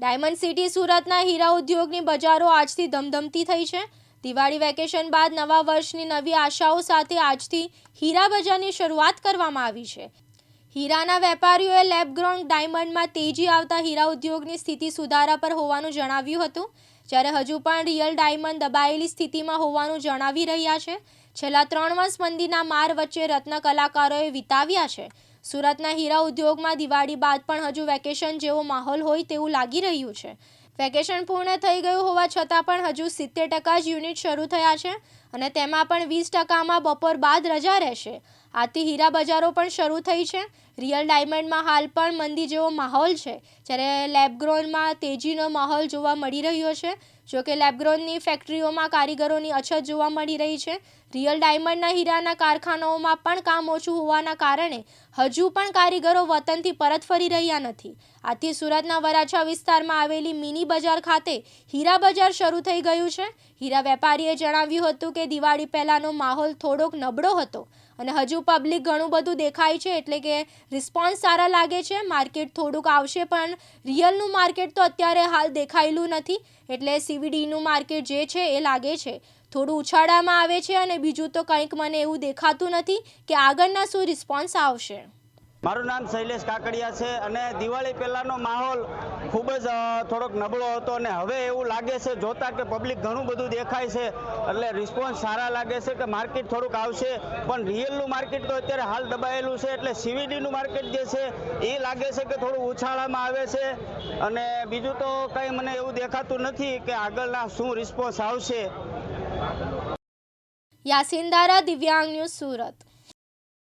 Diamond city સુરતના હીરા ઉદ્યોગની બજારો આજથી ધમધમતી થઈ છે. દિવાળી વેકેશન બાદ નવા વર્ષની નવી આશાઓ સાથે આજથી હીરા બજારની શરૂઆત કરવામાં આવી છે. હીરાના વેપારીઓએ લેબગ્રોન ડાયમંડમાં તેજી આવતા હીરા ઉદ્યોગની સ્થિતિ સુધારા પર હોવાનું જણાવ્યું હતું. જ્યારે હજુ પણ રિયલ ડાયમંડ દબાયેલી સ્થિતિમાં હોવાનું જણાવી રહ્યા છે. છેલ્લા ત્રણ વર્ષ મંદીના માર વચ્ચે રત્ન કલાકારોએ વિતાવ્યા છે. સુરતના હીરા ઉદ્યોગમાં દિવાળી બાદ પણ હજુ વેકેશન જેવો માહોલ હોય તેવું લાગી રહ્યું છે. વેકેશન પૂર્ણ થઈ ગયું હોવા છતાં પણ હજુ સિત્તેર ટકા જ યુનિટ શરૂ થયા છે અને તેમાં પણ વીસ ટકામાં બપોર બાદ રજા રહેશે. આથી હીરા બજારો પણ શરૂ થઈ છે. રિયલ ડાયમંડમાં હાલ પણ મંદી જેવો માહોલ છે. જ્યારે લેબગ્રોનમાં તેજીનો માહોલ જોવા મળી રહ્યો છે. જોકે લેબગ્રોનની ફેક્ટરીઓમાં કારીગરોની અછત જોવા મળી રહી છે. રિયલ ડાયમંડના હીરાના કારખાનાઓમાં પણ કામ ઓછું હોવાના કારણે હજુ પણ કારીગરો વતનથી પરત ફરી રહ્યા નથી. આથી સુરતના વરાછા વિસ્તારમાં આવેલી મિની બજાર ખાતે હીરા બજાર શરૂ થઈ ગયું છે. હીરા વેપારીએ જણાવ્યું હતું કે દિવાળી પહેલાંનો માહોલ થોડોક નબળો હતો. અને હજુ પબ્લિક ઘણું બધું દેખાય છે, એટલે કે રિસ્પોન્સ સારા લાગે છે. માર્કેટ થોડુંક આવશે, પણ રિયલનું માર્કેટ તો અત્યારે હાલ દેખાયેલું નથી. એટલે સીવીડીનું માર્કેટ જે છે, એ લાગે છે. થોડું ઉછાળામાં આવે છે અને બીજું તો કંઈક મને એવું દેખાતું નથી કે આગળના શું રિસ્પોન્સ આવશે. મારું નામ શૈલેષ કાકડિયા છે અને દિવાળી પહેલાંનો માહોલ ખૂબ જ થોડોક નબળો હતો અને હવે એવું લાગે છે, જોતા કે પબ્લિક ઘણું બધું દેખાય છે, એટલે રિસ્પોન્સ સારા લાગે છે કે માર્કેટ થોડુંક આવશે, પણ રિયલનું માર્કેટ તો અત્યારે હાલ દબાયેલું છે, એટલે સીવીડીનું માર્કેટ જે છે, એ લાગે છે કે થોડું ઉછાળામાં આવે છે. અને બીજું તો કંઈ મને એવું દેખાતું નથી કે આગળના શું રિસ્પોન્સ આવશે. યાસીન દારા, દિવ્યાંગ ન્યૂઝ સુરત.